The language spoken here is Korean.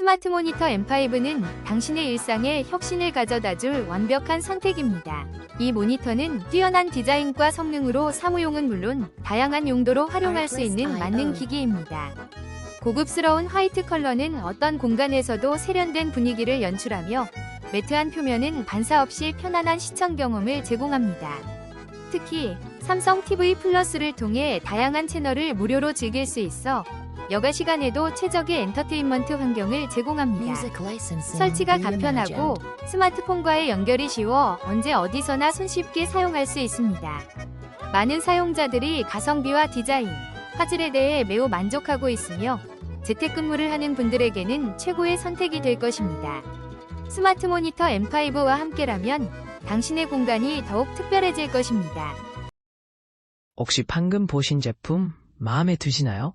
스마트 모니터 M5는 당신의 일상에 혁신을 가져다 줄 완벽한 선택입니다. 이 모니터는 뛰어난 디자인과 성능으로 사무용은 물론 다양한 용도로 활용할 수 있는 만능 기기입니다. 고급스러운 화이트 컬러는 어떤 공간에서도 세련된 분위기를 연출하며 매트한 표면은 반사 없이 편안한 시청 경험을 제공합니다. 특히 삼성 TV 플러스를 통해 다양한 채널을 무료로 즐길 수 있어 여가 시간에도 최적의 엔터테인먼트 환경을 제공합니다. 설치가 간편하고 스마트폰과의 연결이 쉬워 언제 어디서나 손쉽게 사용할 수 있습니다. 많은 사용자들이 가성비와 디자인, 화질에 대해 매우 만족하고 있으며 재택근무를 하는 분들에게는 최고의 선택이 될 것입니다. 스마트 모니터 M5와 함께라면 당신의 공간이 더욱 특별해질 것입니다. 혹시 방금 보신 제품 마음에 드시나요?